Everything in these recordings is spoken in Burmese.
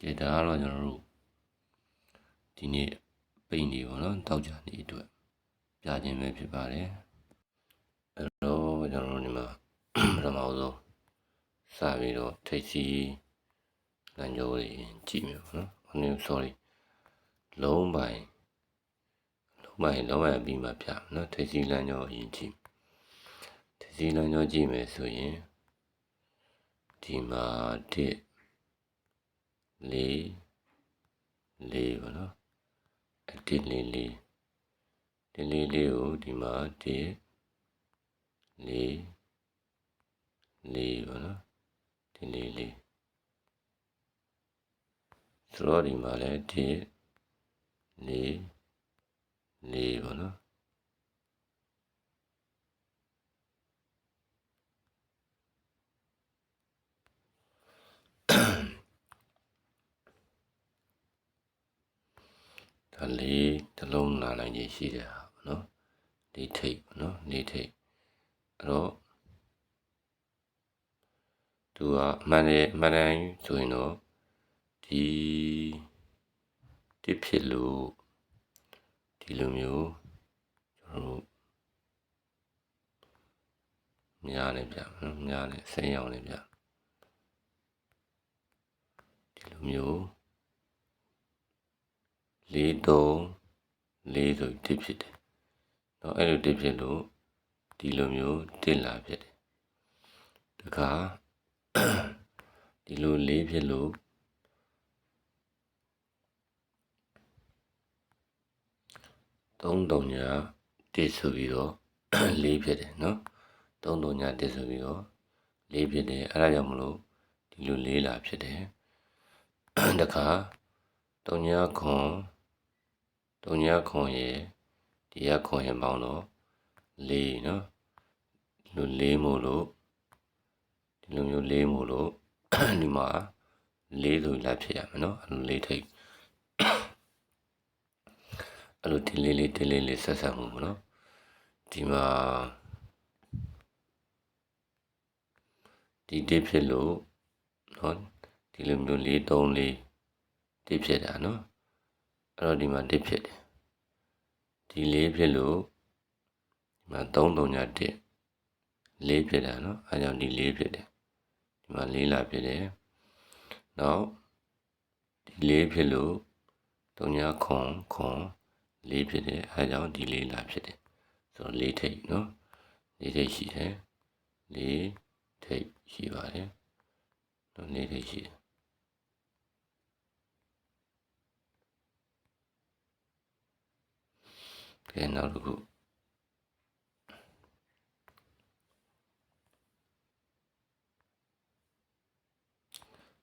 ကဲဒါကတော့ကျွန်တော်တို့ဒီနေ့ပိန်နေပေါ့နော်တောက်ကြနေအတွက်ပြခြင်းပဲဖြစ်ပါတယ်အဲ့တော့ကျွန်တော်တို့ဒီမှာပထမဆုံးစပြီးတော့ထိတ်စီလမ်းကြောတွေကြည့်မယ်ပေါ့နော်ဟိုနေ့ sorry လုံးပိုင်လုံးပိုင်လုံးပိုင်ပြီးမှပြမယ်နော်ထိတ်စီလမ်းကြောအရင်ကြည့်ထိတ်စီလမ်းကြောကြည့်မယ်ဆိုရင်ဒီမှာတစ် လေးလေးပေါ့နော်အတစ်လေးလေးဒီလေးလေးကိုဒီမှာတစ်လေးလေးပေါ့နော်ဒီလေးလေးဆိုတော့ဒီမှာလည်းတစ်လေးလေးပေါ့နော် ဒါလေးတစ်လုံးလာနိုင်ခြင်းရှိတယ်ဟာပေါ့နော်ဒီထိတ်ပေါ့နော်ဒီထိတ်အဲ့တော့သူကအမှန်တယ်အမှန်တန်ဆိုရင်တော့ဒီတစ်ဖြစ်လို့ဒီလိုမျိုးကျွန်တော်တို့များနေပြနော်များနေစိမ့်အောင်နေပြဒီလိုမျိုး လေးတုံးလေးဆိုတစ်ဖြစ်တယ်เนาะအဲ့လိုတစ်ဖြစ်လို့ဒီလိုမျိုးတစ်လာဖြစ်တယ်တခါဒီလိုလေးဖြစ်လို့သုံးတုံညာတစ်ဆိုပြီးတော့ လေးဖြစ်တယ်เนาะသုံးတုံညာတစ်ဆိုပြီးတော့လေးဖြစ်တယ်အဲ့ဒါကြောင့်မလို့ဒီလိုလေးလာဖြစ်တယ်တခါတုံညာခွန် တုံညာခွန်ရယ်ဒီရခွန်ရယ်ပေါင်းတော့၄နော်ဒီလို၄မို့လို့ဒီလိုမျိုး၄မို့လို့ဒီမှာ၄ဆိုလိုက်ဖြစ်ရမယ်နော်အဲ့လို၄ထိပ်အဲ့လိုဒီလေးလေးဒီလေးလေးဆက်ဆက်မှုပေါ့နော်ဒီမှာဒီတစ်ဖြစ်လို့နော်ဒီလိုမျိုး၄၃၄တစ်ဖြစ်တာနော် အဲ့တော့ဒီမှာတစ်ဖြစ်တယ်ဒီလေးဖြစ်လို့ဒီမှာ3 3ညတစ်လေးဖြစ်တာเนาะအဲကြောင့်ဒီလေးဖြစ်တယ်ဒီမှာလေးလာဖြစ်တယ်နောက်ဒီလေးဖြစ်လို့3ညခွန်ခွန်လေးဖြစ်တယ်အဲကြောင့်ဒီလေးလာဖြစ်တယ်ဆိုတော့လေးထိပ်เนาะလေးထိပ်ရှိတယ်လေးထိပ်ရှိပါတယ်နော်လေးထိပ်ရှိတယ် ကဲနောက်တစ်ခု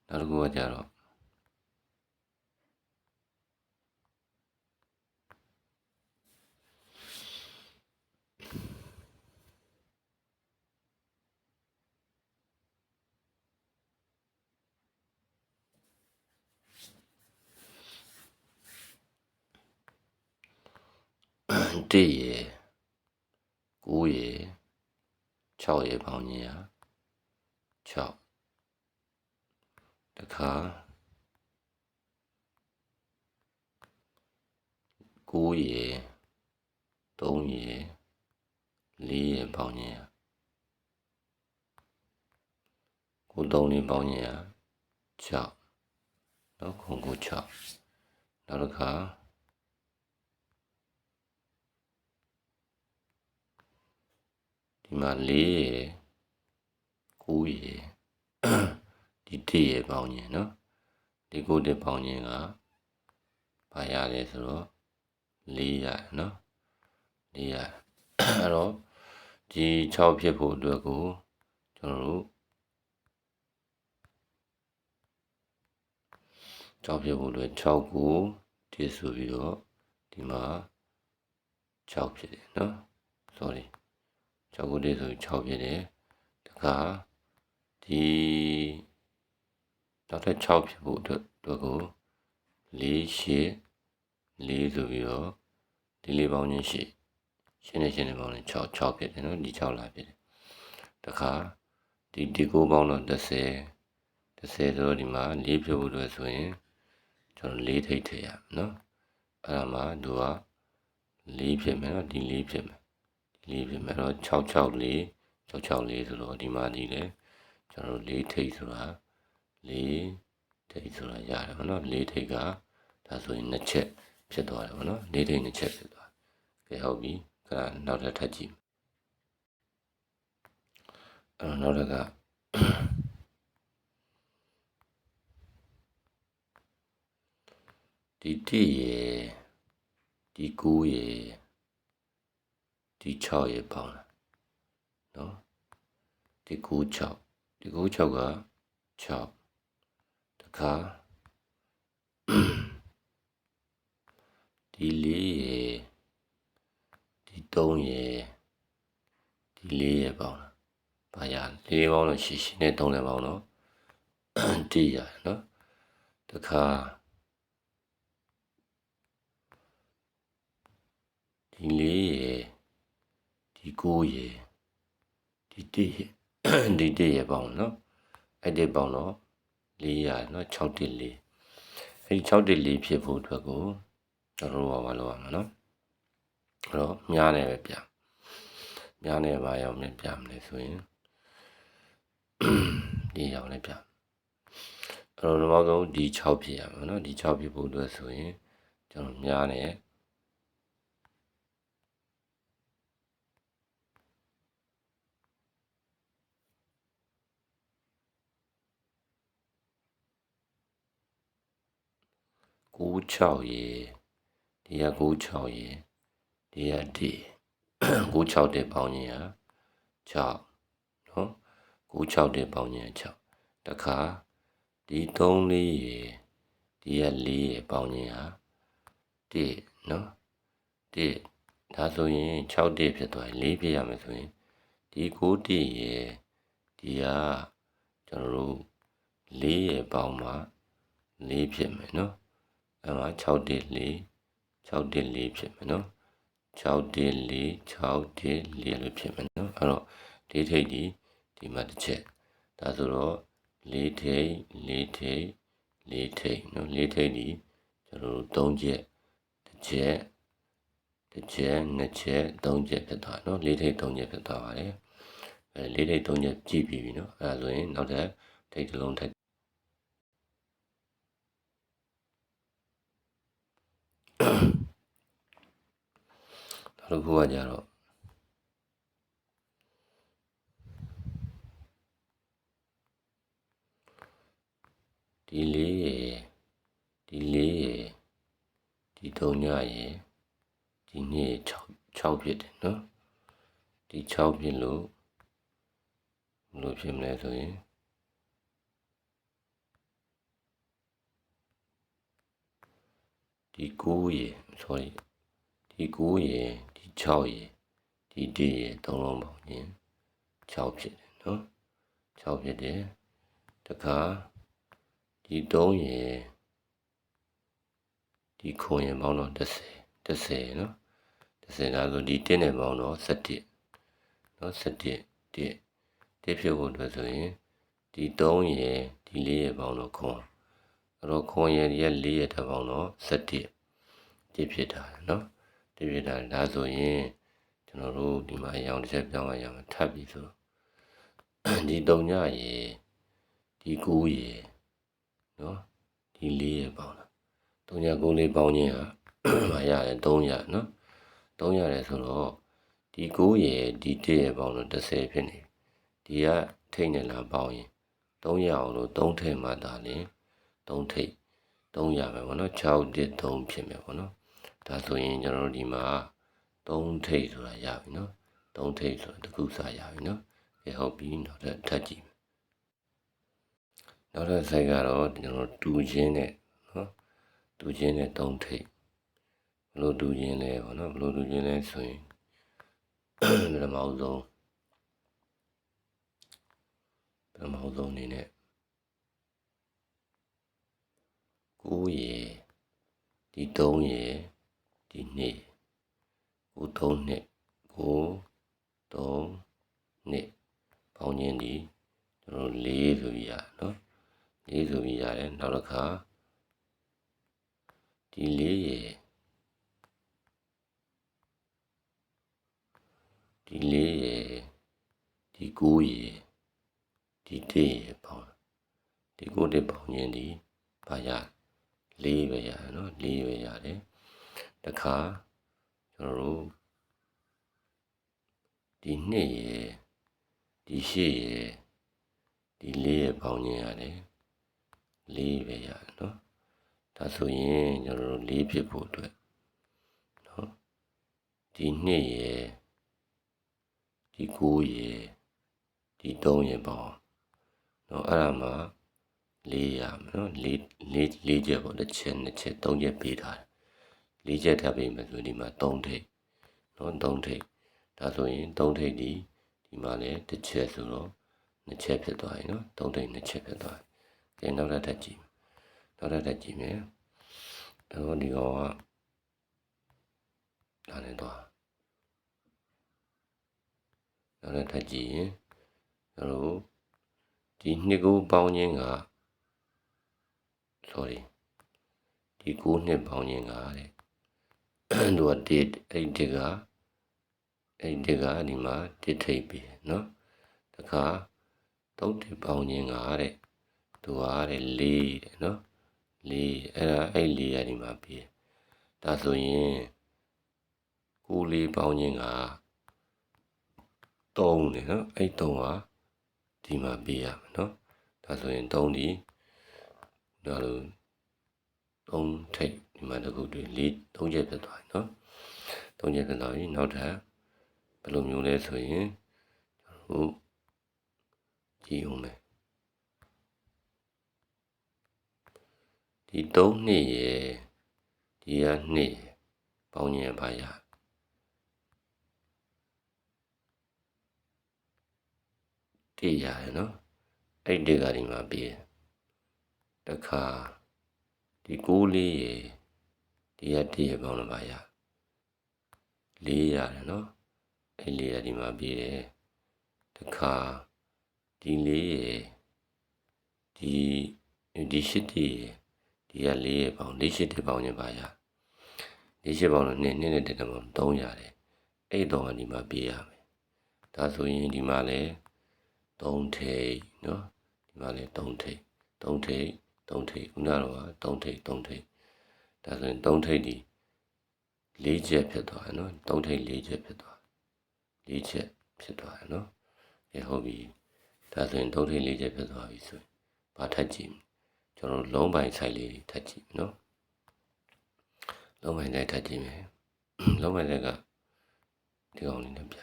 နောက်တစ်ခုကကြတော့ တစ်ရယ်ကိုးရယ်6ရယ်ပေါင်းကြီးရ6တခါ9ရယ်3ရယ်4ရယ်ပေါင်းကြီးရကို3လေးပေါင်းကြီးရ6နော်ခုံကို6နောက်တစ်ခါ ဒီမှာ4ရယ်9ရယ်ဒီ1ရယ်ပေါင်းခြင်းနော်ဒီကိုတစ်ပေါင်းခြင်းကဘာရလဲဆိုတော့4ရနော်4ရအဲ့တော့ဒီ6ဖြစ်ဖို့အတွက်ကိုကျွန်တော်တို့6ဖြစ်ဖို့အတွက်6ကိုတစ်ဆိုပြီးတော့ဒီမှာ6ဖြစ်တယ်နော် sorry 6ခုတည်းဆို6ဖြစ်တယ်တခါဒီနောက်ထပ်6ဖြစ်ဖို့အတွက်အတွက်ကို4 8 4ဆိုပြီးတော့ဒီလေးပေါင်းချင်း8ရှင်းနေရှင်းနေပေါင်းရင်6 6ဖြစ်တယ်နော်ဒီ6လာဖြစ်တယ်တခါဒီဒီကိုပေါင်းတော့30 30ဆိုတော့ဒီမှာ4ဖြစ်ဖို့အတွက်ဆိုရင်ကျွန်တော်လေးထိတ်ထည့်ရမယ်နော်အဲ့ဒါမှသူကလေးဖြစ်မယ်နော်ဒီလေးဖြစ်မယ် ဒီလေးဖြစ်မယ်တော့66လေး66လေးဆိုတော့ဒီမှာဒီလေကျွန်တော်လေးထိတ်ဆိုတာလေးထိတ်ဆိုတာရတယ်ဗောနော်လေးထိတ်ကဒါဆိုရင်နှစ်ချက်ဖြစ်သွားတယ်ဗောနော်လေးထိတ်နှစ်ချက်ဖြစ်သွားကဲဟုတ်ပြီခဏနောက်တစ်ထပ်ကြည့်အဲ့တော့နောက်တစ်ခါဒီတိရေဒီကူရေ ဒီ6ရေပေါင်းလာနော်ဒီကူ6ဒီကူ6က6တခါဒီလေးရေဒီ3ရေဒီလေးရေပေါင်းလာဘာရလေးပေါင်းလို့ရှိရှိနဲ့3လည်းပေါင်းတော့တိရနော်တခါဒီလေးရယ် ဒီကိုရယ်ဒီတစ်ရယ်ဒီတစ်ရယ်ပေါင်းနော်အဲ့ဒီပေါင်းတော့400နော်6တစ်4အဲ့ဒီ6တစ်4ဖြစ်ဖို့အတွက်ကိုကျွန်တော်တို့ဘာလုပ်ရမှာနော်အဲ့တော့မြားနေပဲပြမြားနေပါရောက်နေပြမလဲဆိုရင်ဒီရောက်နေပြအဲ့တော့နောက်ဆုံးဒီ6ဖြစ်ရမှာနော်ဒီ6ဖြစ်ဖို့အတွက်ဆိုရင်ကျွန်တော်မြားနေ 96ရေဒီက96ရေဒီကဒီ96တဲ့ပေါင်းရင်ဟာ6နော်96တဲ့ပေါင်းရင်6တခါဒီ3လေးရေဒီက4ရေပေါင်းရင်ဟာ1နော်1ဒါဆိုရင်6တစ်ဖြစ်သွားရင်4ဖြစ်ရမယ်ဆိုရင်ဒီ9တစ်ရေဒီကကျွန်တော်တို့4ရေပေါင်းမှာ4ဖြစ်မယ်နော် အဲ့မှာ6တစ်4 6တစ်4ဖြစ်မယ်နော်6တစ်4 6တစ်4လို့ဖြစ်မယ်နော်အဲ့တော့ဒီထိပ်ဒီဒီမှာတစ်ချက်ဒါဆိုတော့4ထိပ်4ထိပ်4ထိပ်နော်4ထိပ်ဒီကျွန်တော်တို့3ချက်တစ်ချက်တစ်ချက်နှစ်ချက်သုံးချက်ဖြစ်သွားနော်၄ထိပ်၃ချက်ဖြစ်သွားပါတယ်အဲ၄ထိပ်၃ချက်ကြည့်ပြီးပြီနော်အဲဒါဆိုရင်နောက်ထပ်ထိပ်တစ်လုံးထပ် နောက်တစ်ခုကကြတော့ဒီလေးရယ်ဒီလေးရယ်ဒီသုံးညရယ်ဒီနေ့6 6ဖြစ်တယ်နော်ဒီ6ဖြစ်လို့ဘယ်လိုဖြစ်မလဲဆိုရင်ဒီ9ရေ sorry ဒီ9ရေဒီ 6ရေဒီ1ရေသုံးလုံးပေါင်းရင်6ဖြစ်တယ်နော်6ဖြစ်တယ်တခါဒီ3ရေဒီခွန်ရေပေါင်းတော့30 30နော်30ဒါဆိုဒီ1နဲ့ပေါင်းတော့17နော်17 1 1ဖြစ်ဖို့အတွက်ဆိုရင်ဒီ3ရေဒီ4ရေပေါင်းတော့ခွန်အဲ့တော့ခွန်ရေရဲ့4ရေထပ်ပေါင်းတော့17 1ဖြစ်တာနော် 1ဖြစ်တာဒါဆိုရင်ကျွန်တော်တို့ဒီမှာရောင်တစ်ချက်ပြောင်းရရမှာထပ်ပြီးဆိုဒီ3ညရေဒီ9ရေနော်ဒီ4ရေပေါင်းတာ3ည9လေးပေါင်းခြင်းဟာမရတယ်300နော်300ရဲဆိုတော့ဒီ9ရေဒီ1ရေပေါင်းတော့30ဖြစ်နေဒီကထိတ်နေလားပေါင်းရင်300အောင်လို့3ထိတ်မှသာလင်3ထိတ်300ပဲပေါ့နော်6တစ်3ဖြစ်မယ်ပေါ့နော် ဒါဆိုရင်ကျွန်တော်တို့ဒီမှာ3ထိတ်ဆိုတာရပြီနော်3ထိတ်ဆိုတာတခုစားရပြီနော်ကဲဟုတ်ပြီနောက်ထပ်ထပ်ကြည့်မယ်နောက်ထပ် site ကတော့ကျွန်တော်တူချင်းနဲ့နော်တူချင်းနဲ့3ထိတ်ဘလို့တူချင်းလဲပေါ့နော်ဘလို့တူချင်းလဲဆိုရင်ပထမဆုံးပထမဆုံးအနေနဲ့9ရေဒီ3ရေ ဒီ2 9 3နှစ်9 3နှစ်ပေါင်းခြင်းဒီကျွန်တော်4ဆိုပြီးရနော်4ဆိုပြီးရတယ်နောက်တစ်ခါဒီလေးရဲ့ဒီလေးရဲ့ဒီကိုးရဲ့ဒီတေးရဲ့ပေါင်းဒီကိုးတဲ့ပေါင်းရင်ဒီဘာရလေးပဲရတယ်နော်လေးပဲရတယ် တခါကျွန်တော်တို့ဒီနှစ်ရဲ့ဒီရှေ့ရဲ့ဒီလေးရဲ့ပေါင်းရင်ရတယ်လေးပဲရတယ်နော်ဒါဆိုရင်ကျွန်တော်တို့လေးဖြစ်ဖို့အတွက်နော်ဒီနှစ်ရဲ့ဒီကိုးရဲ့ဒီသုံးရဲ့ပေါင်းနော်အဲ့ဒါမှလေးရမယ်နော်လေးလေးလေးချက်ပေါ့တစ်ချက်နှစ်ချက်သုံးချက်ပေးထားတယ် လေးချက်ထပ်ပေးမယ်ဆိုဒီမှာသုံးထိပ်နော်သုံးထိပ်ဒါဆိုရင်သုံးထိပ်ဒီဒီမှာလည်းတစ်ချက်ဆိုတော့နှစ်ချက်ဖြစ်သွားပြီနော်သုံးထိပ်နှစ်ချက်ဖြစ်သွားပြီကဲနောက်တစ်ထပ်ကြည့်နောက်တစ်ထပ်ကြည့်မယ်တော့ဒီကောင်ကဒါနဲ့တော့နောက်တစ်ထပ်ကြည့်ရင်ကျွန်တော်တို့ဒီနှစ်ကိုပေါင်းခြင်းက sorry ဒီကိုနှစ်ပေါင်းခြင်းကတဲ့ သူကတစ်အဲ့ဒီကအဲ့ဒီကဒီမှာတစ်ထိပ်ပြီနော်တခါသုံးတစ်ပေါင်းခြင်းကတဲ့သူကတဲ့လေးတဲ့နော်လေးအဲ့ဒါအဲ့လေးရဒီမှာပြီဒါဆိုရင်ကိုလေးပေါင်းခြင်းက3တယ်နော်အဲ့3ကဒီမှာပြရမယ်နော်ဒါဆိုရင်3ဒီဒါလို3ထိပ် ဒီမှာတခုတည်း၄3ချက်ဖြစ်သွားပြီနော်3ချက်ဖြစ်သွားပြီနောက်ထပ်ဘယ်လိုမျိုးလဲဆိုရင်ဟုတ်ကြည့်အောင်မယ်ဒီ3နှစ်ရယ်ဒီကနှစ်ရယ်ပေါင်းရင်ပါရတည်ရတယ်နော်အဲ့ဒီကဒီမှာပြီးတခါဒီကိုးလေးရေ ဒီရတည်ရပေါင်းလို့ပါရလေးရတယ်နော်အဲ့လေးရဒီမှာပြီးတယ်တခါဒီလေးရေဒီဒီရှိတည်ဒီကလေးရေပေါင်းလေးရှိတည်ပေါင်းရင်ပါရလေးရှိပေါင်းလို့နှစ်နှစ်နဲ့တည်းပေါင်း300တယ်အဲ့တော့ဒီမှာပြေးရမယ်ဒါဆိုရင်ဒီမှာလည်း3ထိပ်နော်ဒီမှာလည်း3ထိပ်3ထိပ်3ထိပ်ခုနကတော့3ထိပ်3ထိပ် ဒါဆိုရင်3ထိပ်ဒီ၄ချက်ဖြစ်သွားတယ်နော်3ထိပ်၄ချက်ဖြစ်သွား၄ချက်ဖြစ်သွားတယ်နော်အဲဟုတ်ပြီဒါဆိုရင်3ထိပ်၄ချက်ဖြစ်သွားပြီဆိုရင်ဘာထပ်ကြည့်ကျွန်တော်လုံးပိုင်ဆိုင်လေးထပ်ကြည့်နော်လုံးပိုင်ဆိုင်ထပ်ကြည့်မယ်လုံးပိုင်ဆိုင်ကဒီကောင်လေးနဲ့ပြ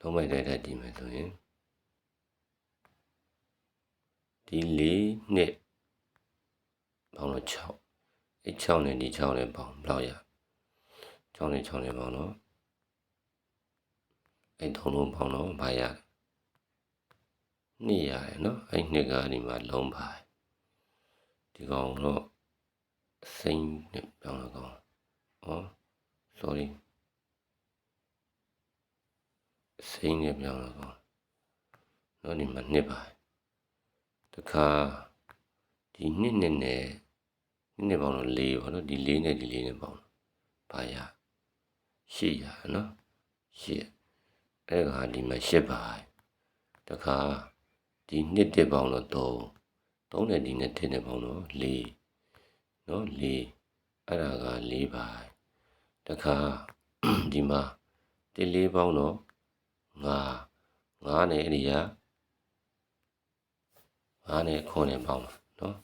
လုံးပိုင်ဆိုင်ထပ်ကြည့်မယ်ဆိုရင်ဒီ၄နှစ်ပေါင်းတော့6 အဲ6နဲ့ဒီ6နဲ့ပေါင်းဘယ်လောက်ရ6နဲ့6နဲ့ပေါင်းတော့အဲသုံးလုံးပေါင်းတော့ဘာရနှစ်ရတယ်နော်အဲနှစ်ကဒီမှာလုံးပါဒီကောင်တော့စိမ့်နဲ့ပြောင်းတော့ကောင်ဩ sorry စိမ့်နဲ့ပြောင်းတော့ကောင်တော့ဒီမှာနှစ်ပါတခါဒီနှစ်နှစ်နဲ့ နှစ်နှစ်ပေါင်းတော့၄ပေါ့နော်ဒီ၄နဲ့ဒီ၄နဲ့ပေါင်းဘာရရှစ်ရနော်ရှစ်အဲ့ကဒီမှာရှစ်ပါတခါဒီနှစ်တစ်ပေါင်းတော့3 3နဲ့ဒီနဲ့တစ်နဲ့ပေါင်းတော့4နော်4အဲ့ဒါက4ပါတခါဒီမှာတစ်လေးပေါင်းတော့5 5နဲ့အဲ့ဒီက9နဲ့9နဲ့ပေါင်းပါနော်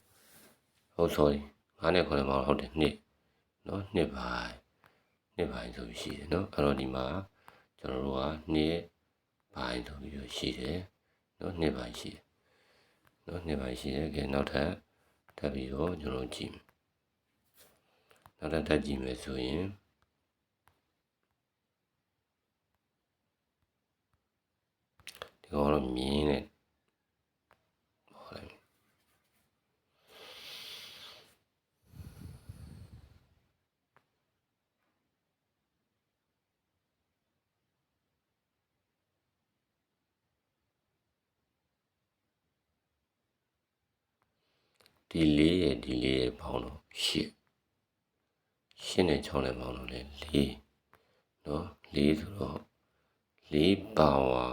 ဟုတ် sorry 9နဲ့9နဲ့ပေါင်းဟုတ်တယ်နှစ်နော်နှစ်ပိုင်းနှစ်ပိုင်းဆိုပြီးရှိတယ်နော်အဲ့တော့ဒီမှာကျွန်တော်တို့ကနှစ်ပိုင်းဆိုပြီးတော့ရှိတယ်နော်နှစ်ပိုင်းရှိတယ်နော်နှစ်ပိုင်းရှိတယ်ကဲနောက်ထပ်ထပ်ပြီးတော့ကျွန်တော်ကြည့်နောက်ထပ်ထပ်ကြည့်မယ်ဆိုရင်ဒီကတော့မြင်းနဲ့ ဒီလေးရဲ့ဒီလေးရဲ့ပေါင်းတော့ရှစ်ရှင်းနဲ့6နဲ့ပေါင်းလို့လေ4နော်4ဆိုတော့4ပါဝါ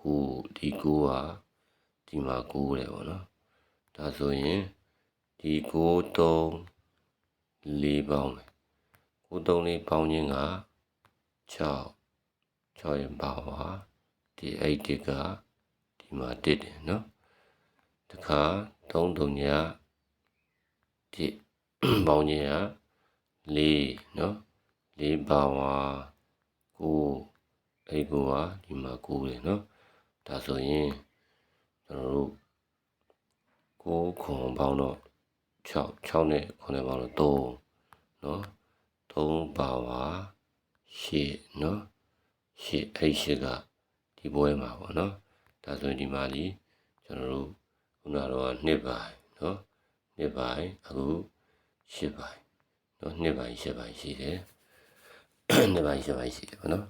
9ဒီ9ကဒီမှာ9တယ်ပေါ့နော်ဒါဆိုရင်ဒီ9 3 4ပေါင်းမယ်9 3 4ပေါင်းခြင်းက6 6ရင်ပါဝါဒီ8တစ်ကဒီမှာ1တယ်နော်တခါ 3 3ည1ပေါင်းခြင်းက4နော်4ပါဝါ9အဲ့ကိုကဒီမှာ9တယ်နော်ဒါဆိုရင်ကျွန်တော်တို့9ခွန်ပေါင်းတော့6 6နဲ့9နဲ့ပေါင်းတော့3နော်3ပါဝါ8နော်8အဲ့8ကဒီဘွဲမှာပေါ့နော်ဒါဆိုရင်ဒီမှာလीကျွန်တော်တို့ ခုနတော့နှစ်ပိုင်းနော်နှစ်ပိုင်းအခု8ပိုင်းနော်နှစ်ပိုင်း8ပိုင်းရှိတယ်နှစ်ပိုင်း8ပိုင်းရှိတယ်ပေါ့နော်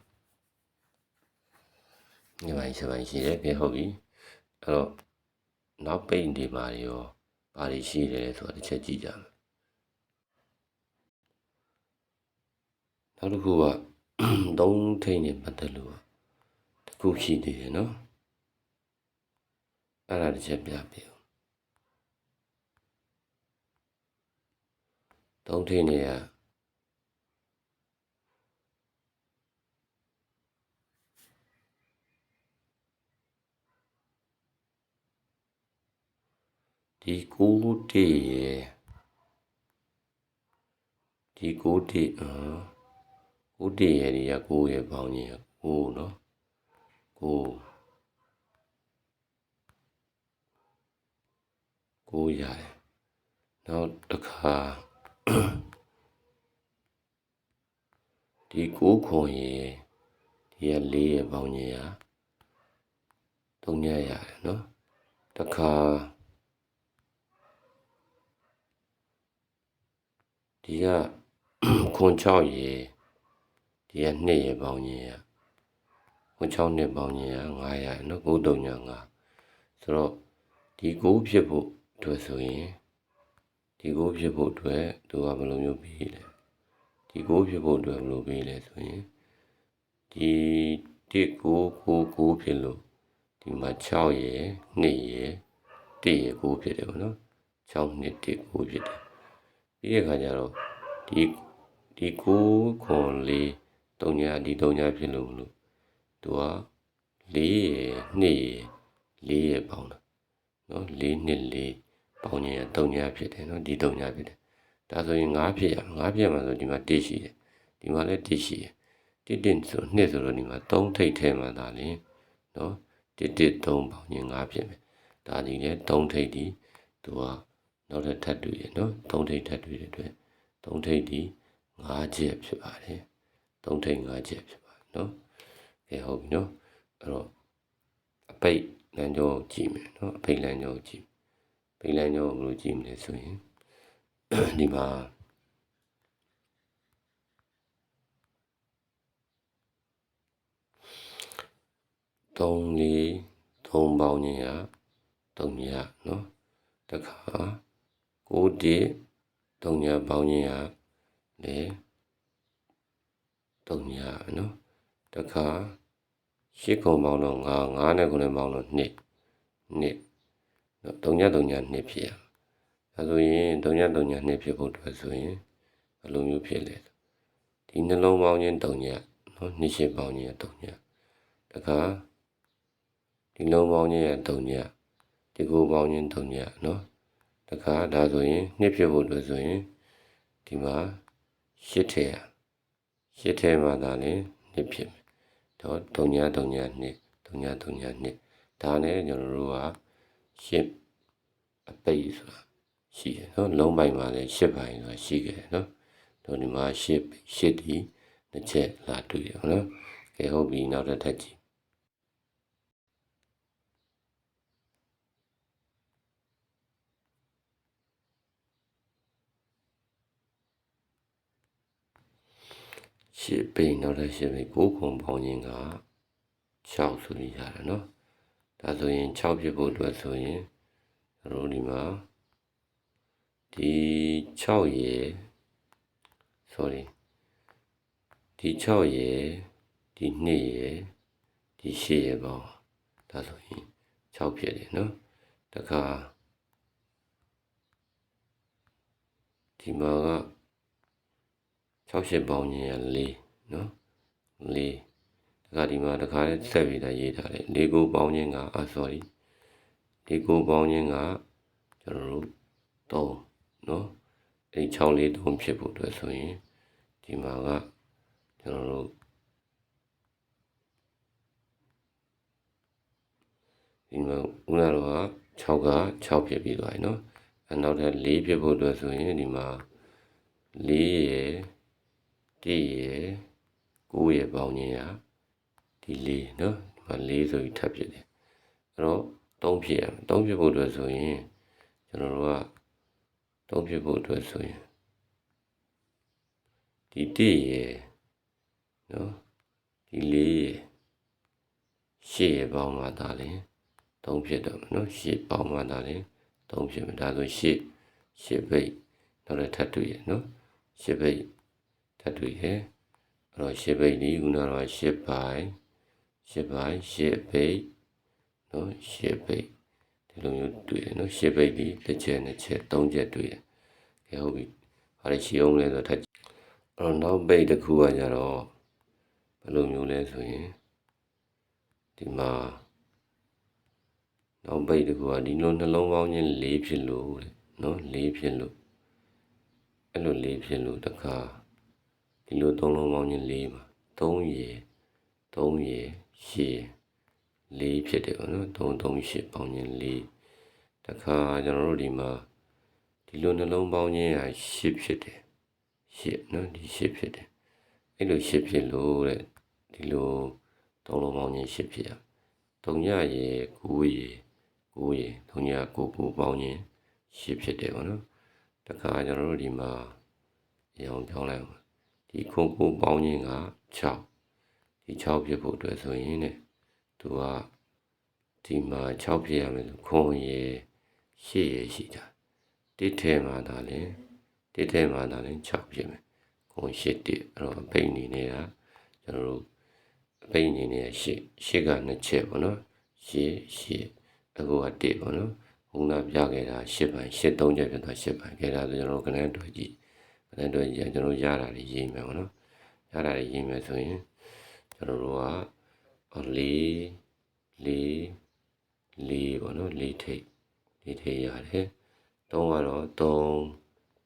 နှစ်ပိုင်း8ပိုင်းရှိတယ်ကဲဟုတ်ပြီအဲ့တော့နောက်ပိတ်ဒီမှာရောဘာတွေရှိတယ်ဆိုတာတစ်ချက်ကြည့်ကြမယ်နောက်တစ်ခုကသုံးထိန်နဲ့ပတ်သက်လို့တစ်ခုရှိသေးတယ်နော် အဲ့ဒါတစ်ချက်ပြပြဦးသုံးထိန်တွေကဒီကိုတေးရဲ့ဒီကိုတေးအာကိုတေးရဲ့ဒီကကိုရဲ့ပေါင်းကြီးကိုနော်ကို ကိုရတယ်နောက်တစ်ခါဒီကိုခွန်ရဲ့ဒီကလေးရဲ့ပေါင်းကြီးရသုံးညရတယ်နော်တစ်ခါဒီကခွန်6ရေဒီက2ရေပေါင်းကြီးရခွန်6နှစ်ပေါင်းကြီးရ900နော်9 3ည9ဆိုတော့ဒီ9ဖြစ်ဖို့ အတွက်ဆိုရင်ဒီ9ဖြစ်ဖို့အတွက်သူကဘယ်လိုမျိုးပြီးလဲဒီ9ဖြစ်ဖို့အတွက်ဘယ်လိုပြီးလဲဆိုရင်ဒီ1 9 9 9ဖြစ်လို့ဒီမှာ6ရေ2ရေ1ရေ9ဖြစ်တယ်ပေါ့နော်6နှစ်1 9ဖြစ်တယ်ပြီးတဲ့အခါကျတော့ဒီဒီ9ခွန်4 3ညာဒီ3ညာဖြစ်လို့မလို့သူက4ရယ်2ရယ်4ရယ်ပေါင်းတာနော်4နှစ်4 ပေါင်းညာ3ညာဖြစ်တယ်နော်ဒီ3ညာဖြစ်တယ်ဒါဆိုရင်5ဖြစ်ရ5ဖြစ်မှာဆိုဒီမှာ1ရှိတယ်ဒီမှာလည်း1ရှိတယ်1 1ဆို2ဆိုတော့ဒီမှာ3ထိပ်ထဲမှာဒါလင်းနော်1 1 3ပေါင်းညာ5ဖြစ်မယ်ဒါဒီလည်း3ထိပ်ဒီသူကနောက်ထပ်ထပ်တွေ့ရနော်သုံးထိပ်ထပ်တွေ့တဲ့အတွက်သုံးထိပ်ဒီ၅ချက်ဖြစ်ပါတယ်သုံးထိပ်၅ချက်ဖြစ်ပါတယ်နော်ကဲဟုတ်ပြီနော်အဲ့တော့အပိတ်လမ်းကြောကြည့်မယ်နော်အပိတ်လမ်းကြောကြည့် ပိတ်လမ်းကြောဘယ်လိုကြည့်မလဲဆိုရင်ဒီမှာသုံးလေးသုံးပေါင်းခြင်းရသုံးညနော်တခါကိုတိတုံညာပေါင်းခြင်းဟာလေတုံညာနော်တခါရှစ်ခုံပေါင်းတော့9 9နဲ့ခုနဲ့ပေါင်းတော့2 2နော် တုံညာတုံညာ2ဖြစ်ရအဲဆိုရင်တုံညာတုံညာ2ဖြစ်ဖို့အတွက်ဆိုရင်ဘယ်လိုမျိုးဖြစ်လဲဒီနှလုံးပေါင်းခြင်းတုံညာနော်နှစ်ရှစ်ပေါင်းခြင်းတုံညာတခါဒီလုံးပေါင်းခြင်းရဲ့တုံညာဒီကိုပေါင်းခြင်းတုံညာနော်တခါဒါဆိုရင်နှစ်ဖြစ်ဖို့လို့ဆိုရင်ဒီမှာရှစ်ထဲရှစ်ထဲမှာဒါလည်းနှစ်ဖြစ်မယ်တော့3ည3ညနှစ်3ည3ညနှစ်ဒါနဲ့ကျွန်တော်တို့က ရှစ်အပိတ်ဆိုတာရှိတယ်နော်လုံးပိုင်းမှာလည်းရှစ်ပိုင်းဆိုတာရှိခဲ့တယ်နော်တို့ဒီမှာရှစ်ရှစ်ဒီတစ်ချက်လာတွေ့ရနော်ကဲဟုတ်ပြီနောက်တစ်ထပ်ကြည့်ရှစ်ပိန်နောက်ထပ်ရှစ်ပိန်ကိုခုံပေါင်းခြင်းက6ဆိုပြီးရတယ်နော် ဒါဆိုရင်6ဖြစ်ဖို့အတွက်ဆိုရင်တို့ဒီမှာဒီ6ရေ sorry ဒီ6ရယ်ဒီ2ရယ်ဒီ8ရယ်ပေါ့ဒါဆိုရင်6ဖြစ်တယ်နော်တခါဒီမှာက68ပေါင်းခြင်းရ4နော်4 တခါဒီမှာတခါလေးဆက်ပြီးသားရေးထားတယ်4ကိုပေါင်းခြင်းကအာ sorry 4ကိုပေါင်းခြင်းကကျွန်တော်တို့3နော်အဲ့6လေး3ဖြစ်ဖို့အတွက်ဆိုရင်ဒီမှာကကျွန်တော်တို့ဒီမှာဦးနာတော့6က6ဖြစ်ပြီးသွားပြီနော်အနောက်ထပ်4ဖြစ်ဖို့အတွက်ဆိုရင်ဒီမှာ4ရယ်1ရယ်9ရယ်ပေါင်းခြင်းရ ဒီ4နော်ဒီမှာ4ဆိုပြီးထပ်ဖြစ်တယ်အဲ့တော့3ဖြစ်ရမယ်3ဖြစ်ဖို့အတွက်ဆိုရင်ကျွန်တော်တို့က3ဖြစ်ဖို့အတွက်ဆိုရင်ဒီ1ရယ်နော်ဒီ4ရယ်8ရယ်ပေါင်းမှသာလေ3ဖြစ်တော့မယ်နော်8ပေါင်းမှသာလေ3ဖြစ်မယ်ဒါဆို8 8ဘိတ်နောက်လည်းထပ်တွေ့ရနော်8ဘိတ်ထပ်တွေ့ရအဲ့တော့8ဘိတ်ဒီခုနကတော့8ပိုင်း 8ပိုင်း8ဘိတ်နော်8ဘိတ်ဒီလိုမျိုးတွေ့ရနော်8ဘိတ်ဒီတစ်ချက်နှစ်ချက်သုံးချက်တွေ့ရကဲဟုတ်ပြီဟာရရှိအောင်လဲဆိုထပ်အဲ့တော့နောက်ဘိတ်တစ်ခုကကြတော့ဘယ်လိုမျိုးလဲဆိုရင်ဒီမှာနောက်ဘိတ်တစ်ခုကဒီလိုနှလုံးပေါင်းချင်း၄ဖြစ်လို့တဲ့နော်၄ဖြစ်လို့အဲ့လို၄ဖြစ်လို့တခါဒီလိုသုံးလုံးပေါင်းချင်း၄မှာ3ရေ3ရေ 8၄ဖြစ်တယ်ပေါ့နော်3 3 8ပေါင်းချင်း၄တခါကျွန်တော်တို့ဒီမှာဒီလိုနှလုံးပေါင်းချင်းက8ဖြစ်တယ်8နော်ဒီ8ဖြစ်တယ်အဲ့လို8ဖြစ်လို့တဲ့ဒီလိုသုံးလုံးပေါင်းချင်း8ဖြစ်ရ3ညရေ9ရေ9ရေ3ည9 9ပေါင်းချင်း8ဖြစ်တယ်ပေါ့နော်တခါကျွန်တော်တို့ဒီမှာရောင်ပြောင်းလိုက်အောင်ဒီခုခုပေါင်းခြင်းက6 ဒီ6ဖြစ်ဖို့အတွက်ဆိုရင်တဲ့သူကဒီမှာ6ဖြစ်ရမယ်ဆိုခွန်ရေ8ရေရှိတာတစ်ထဲမှာဒါလည်းတစ်ထဲမှာဒါလည်း6ဖြစ်မယ်ခွန်8တစ်အဲ့တော့အပိတ်အနေနဲ့ကကျွန်တော်တို့အပိတ်အနေနဲ့8 8က2ချက်ပေါ့နော်8 8အခုက1ပေါ့နော်ခုနပြခဲ့တာ8ပိုင်း8 3ချက်ဖြစ်သွား8ပိုင်းခဲ့တာဆိုကျွန်တော်တို့ကနန်းတွေ့ကြည့်အဲ့တော့ကျွန်တော်တို့ရတာတွေရေးမယ်ပေါ့နော်ရတာတွေရေးမယ်ဆိုရင် ကျွန်တော်တို့ကလေးလေးလေးပေါ့နော်လေးထိပ်လေးထိပ်ရတယ်သုံးကတော့3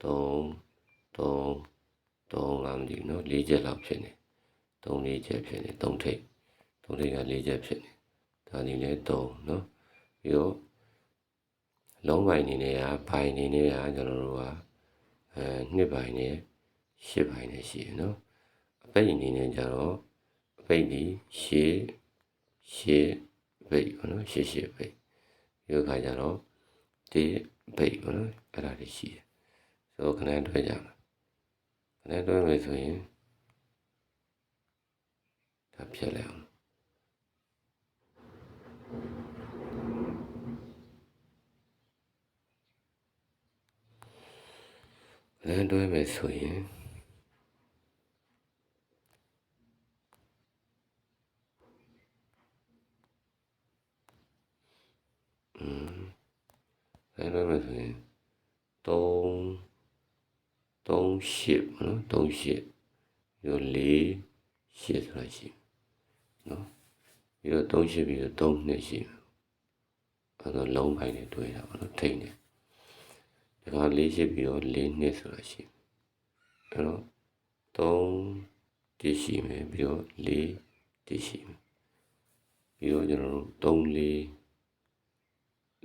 3 3 3လာမသိဘူးနော်၄ချက်လောက်ဖြစ်နေ3၄ချက်ဖြစ်နေ3ထိပ်3ထိပ်က၄ချက်ဖြစ်နေဒါနေလဲ3နော်ပြီးတော့လုံးပိုင်းနေနေရဘိုင်နေနေရကျွန်တော်တို့ကအဲနှစ်ပိုင်းနဲ့ရှစ်ပိုင်းနဲ့ရှိရနော်အပိတ်အနေနဲ့ကြတော့ အပိတ်ဒီရှစ်ရှစ်ပိတ်ပေါ့နော်ရှစ်ရှစ်ပိတ်ဒီခါကျတော့ဒီပိတ်ပေါ့နော်အဲ့ဒါတွေရှိတယ်ဆိုခဏတွဲကြမှာခဏတွဲမယ်ဆိုရင်ဒါဖြတ်လိုက်အောင်လမ်းတွဲမယ်ဆိုရင် อืมလမ်းတွဲမယ်ဆိုရင်3 3 8နော်3 8ပြီးတော့4 8ဆိုတာရှိနော်ပြီးတော့3 8ပြီးတော့3နှစ်ရှိအဲ့တော့လုံးပိုင်းနဲ့တွဲတာပေါ့နော်ထိတ်နေတခါ၄ရှိပြီးတော့၄နှစ်ဆိုတာရှိအဲ့တော့3တရှိမယ်ပြီးတော့၄တရှိမယ်ပြီးတော့ကျွန်တော်တို့3 4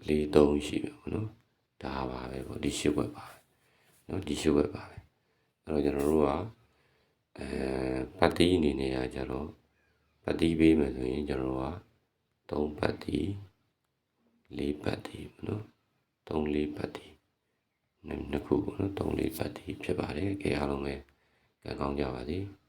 4 3ရှိမယ်ပေါ့နော်ဒါပါပဲပေါ့ဒီရှိွက်ပါပဲနော်ဒီရှိွက်ပါပဲအဲ့တော့ကျွန်တော်တို့ကအဲပတ်တီးအနေနဲ့ကကြတော့ပတ်တီးပေးမယ်ဆိုရင်ကျွန်တော်တို့က3ပတ်တီး4ပတ်တီးပေါ့နော်3 4ပတ်တီးနှစ်ခုပေါ့နော်၃လေးပတ်တီဖြစ်ပါတယ်ကြအားလုံးပဲကံကောင်းကြပါစေ။